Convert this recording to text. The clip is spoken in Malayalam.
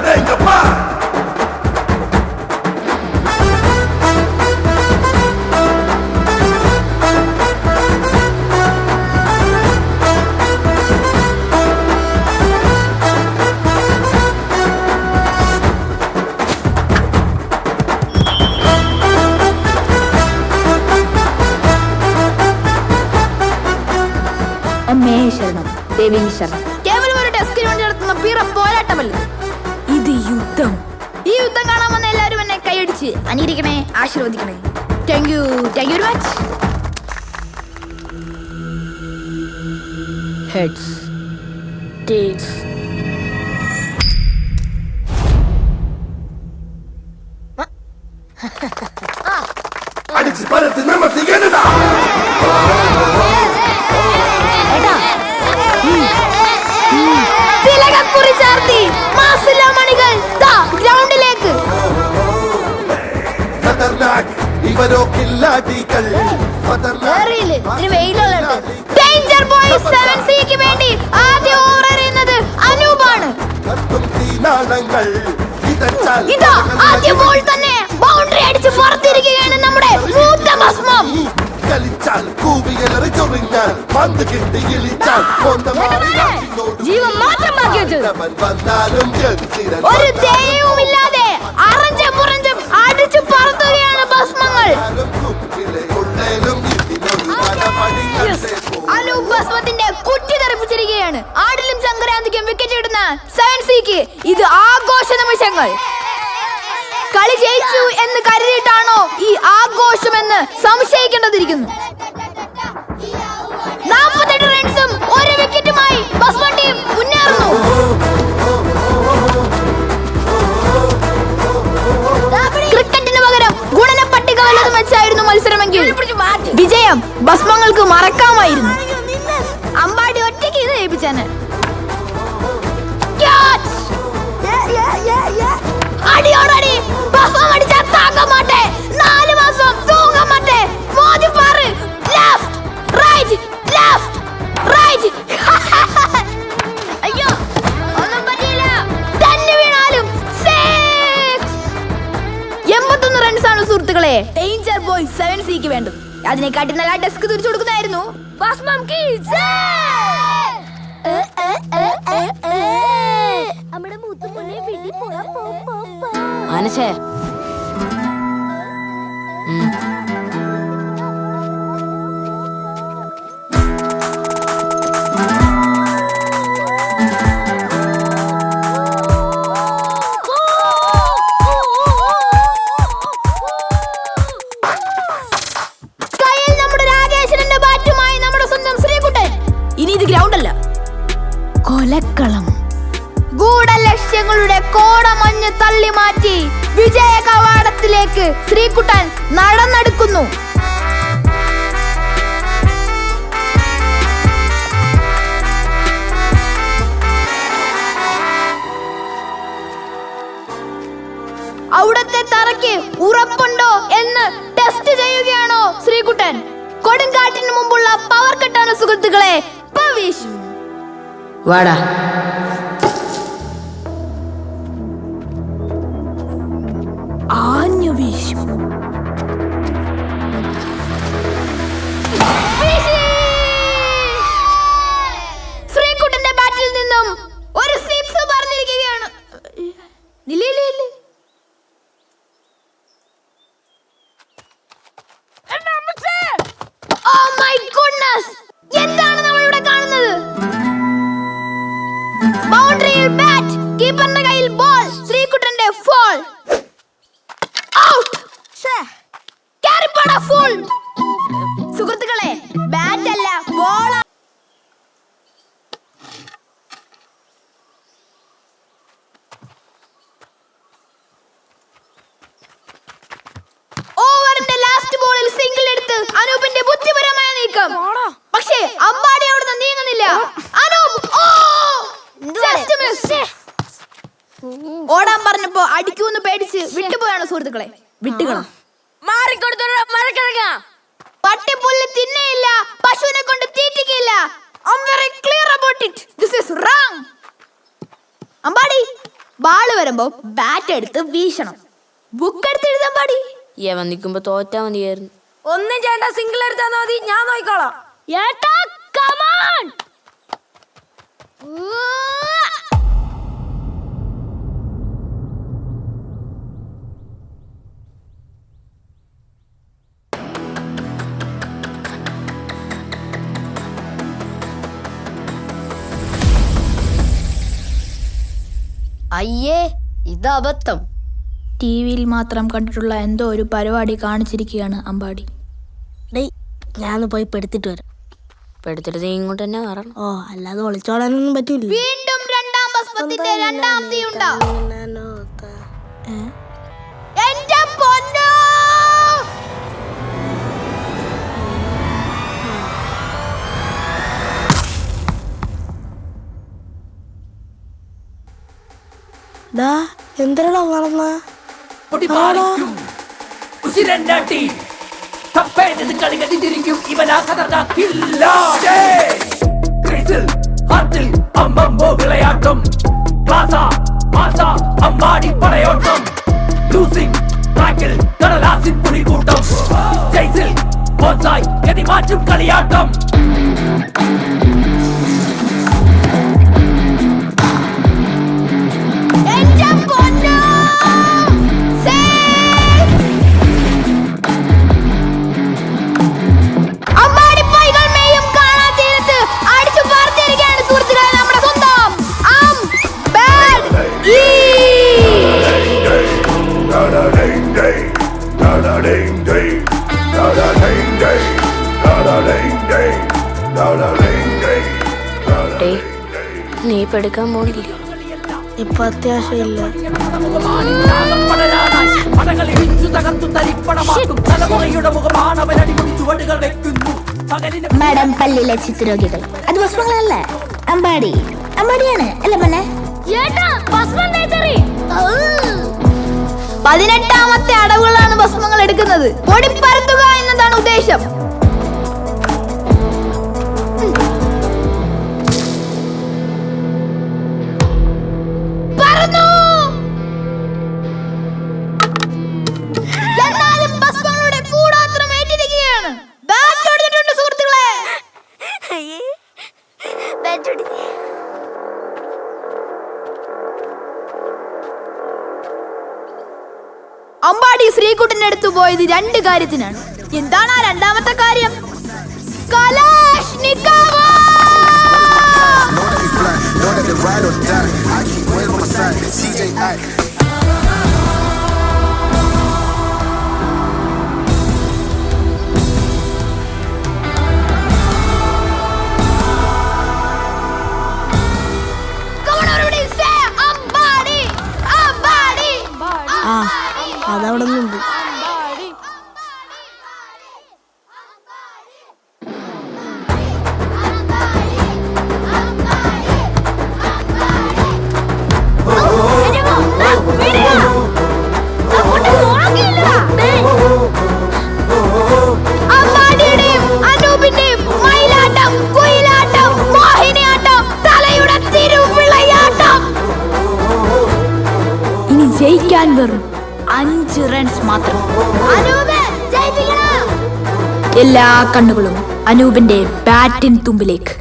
அடேங்கப்பா അമ്മേ ശരണം ദേവി ശരണം കേവലം ഒരു ഡെസ്കിന് വേണ്ടി നടത്തുന്ന പിറ പോരാട്ടമല്ല കൈയടിച്ച് അനുകരിക്കണേ ആശീർവദിക്കണേ. Thank you thank you very much heads tails ഇവരോ കില്ലാടികൾ ഡേഞ്ചർ ബോയ്സ് സെവൻ സിക്ക് വേണ്ടി ആദ്യം ഓവർ എറിയുന്നത് അനൂപാണ്. ഇതാ ആദ്യ ബോൾ തന്നെ. ബൗണ്ടറി അടിച്ച് പുറത്തിരിക്കുകയാണ് നമ്മുടെ മൂത്ത ഭസ്മം. കളിച്ചാൽ കൂവിയലറി ചൊറിഞ്ഞാൽ പന്ത് കിട്ടി ഇളിച്ചാൽ ജീവൻ മാത്രം ബാക്കി വെച്ചത് ഒരു ദയവുമില്ലാതെ അറഞ്ചും പുറഞ്ചും അടിച്ചു പറത്തുകയാണ് കളി. ജയിച്ചു എന്ന് കരുതിയിട്ടാണോ ഈ ആഘോഷമെന്ന് സംശയിക്കേണ്ടതിരിക്കുന്നു. നാൽപ്പത്തെട്ട് റൺസും ഒരു വിക്കറ്റുമായി ടീം മുന്നേറുന്നു. ക്രിക്കറ്റിന് പകരം ഗുണന പട്ടിക വല്ലതും വെച്ചായിരുന്നു മത്സരമെങ്കിൽ വിജയം ഭസ്മങ്ങൾക്ക് മറക്കാമായിരുന്നു. അമ്പാടി ഒറ്റയ്ക്ക് ഇത് ജയിപ്പിച്ചാന്. താങ്ങാൻ മാട്ടെ. നാല് മാസം തൂങ്ങാൻ മാട്ടെ. മോദി പാറ്. ലെഫ്റ്റ് റൈറ്റ് ലെഫ്റ്റ് റൈറ്റ് അയ്യോ ഒന്നും പറ്റിയില്ല. തന്നെ വീണാലും six. എൺപത്തൊന്ന് റൺസ് ആണ് സുഹൃത്തുക്കളെ. ഡേഞ്ചർ ബോയ് സെവൻ സിക്ക് വേണ്ടത്. അതിനെക്കാട്ടി നല്ല ഡെസ്ക് തിരിച്ചു കൊടുക്കുന്നതായിരുന്നു. ഭസ്മം കീ നമ്മുടെ മൂത്തുമുള്ളി വീട്ടിൽ പോയാ പോ. ശ്രീകുട്ടൻ. ഇനി ഇത് ഗ്രൗണ്ട് അല്ല കൊലക്കളം. ഗൂഢലക്ഷ്യങ്ങളുടെ കോടമഞ്ഞ് തള്ളി മാറ്റി വിജയ കവാടത്തിലേക്ക് ശ്രീകുട്ടൻ നടന്നെടുക്കുന്നു. അവിടത്തെ തറയ്ക്ക് ഉറപ്പുണ്ടോ എന്ന് ടെസ്റ്റ് ചെയ്യുകയാണോ ശ്രീകുട്ടൻ? കൊടുങ്കാറ്റിന് മുമ്പുള്ള പവർ കട്ടാണ് സുഹൃത്തുക്കളെ വാടാ. Newbies. ഓടാൻ പറഞ്ഞപ്പോ അടിക്കൂന്ന് പേടിച്ച് വിട്ടുപോയാണ് സുഹൃത്തുക്കളെ. വിട്ടുകളോ. പട്ടിപ്പുല്ല് തിന്നയില്ല പശുവിനെ കൊണ്ട് തീറ്റിക്കില്ല very clear about it. This is wrong. Ambadi ball വരുമ്പോ ബാറ്റ് എടുത്ത് വീശണം. ബുക്ക് എടുത്ത് എഴുതാൻ പാടി യവൻ നിൽക്കുമ്പോ തോറ്റാ മതിയായിരുന്നു. ഒന്നും ചെയ്യണ്ട സിംഗിൾ എടുത്താ മതി ഞാൻ നോക്കിക്കോളാം. ഏട്ടാ കമാൺ അയ്യേ ഇത് അബദ്ധം. ടി വിയിൽ മാത്രം കണ്ടിട്ടുള്ള എന്തോ ഒരു പരിപാടി കാണിച്ചിരിക്കുകയാണ് അമ്പാടി. ഡേയ് ഞാനൊന്ന് പോയി പെടുത്തിട്ട് വരാം. പെടുത്തിട്ട് നീ ഇങ്ങോട്ട് തന്നെ വരണം. ഓ അല്ലാതെ ഒളിച്ചോടാനൊന്നും പറ്റില്ല വീണ്ടും രണ്ടാം ഭസ്മത്തിന്റെ രണ്ടാം തീ ഉണ്ടാ എന്റെ പൊന്നോ ഡാ എന്തരടാ വളർന്ന വിളയാട്ടം. ഇപ്പൊ എടുക്കാൻ പോണില്ല. ഇപ്പൊ അത്യാവശ്യമില്ല. മാഡം പല്ലിലെ ചിത്രരോഗികൾ. അത് ഭസ്മങ്ങളല്ല? അമ്പാടി. അമ്പാടിയാണ് അല്ല മന്നെ പതിനെട്ടാമത്തെ അടവുകളാണ് ഭസ്മങ്ങൾ എടുക്കുന്നത്. പൊടിപ്പരത്തുക എന്നതാണ് ഉദ്ദേശം. ശ്രീകുട്ടന്റെ അടുത്ത് പോയത് രണ്ട് കാര്യത്തിനാണ് എന്താണ് ആ രണ്ടാമത്തെ കാര്യം കലാഷ്നിക്കോവ്! അതവിടെ നിന്നുണ്ട് മാത്രം. എല്ലാ കണ്ണുകളും അനൂപിന്റെ ബാറ്റിൻ തുമ്പിലേക്ക്.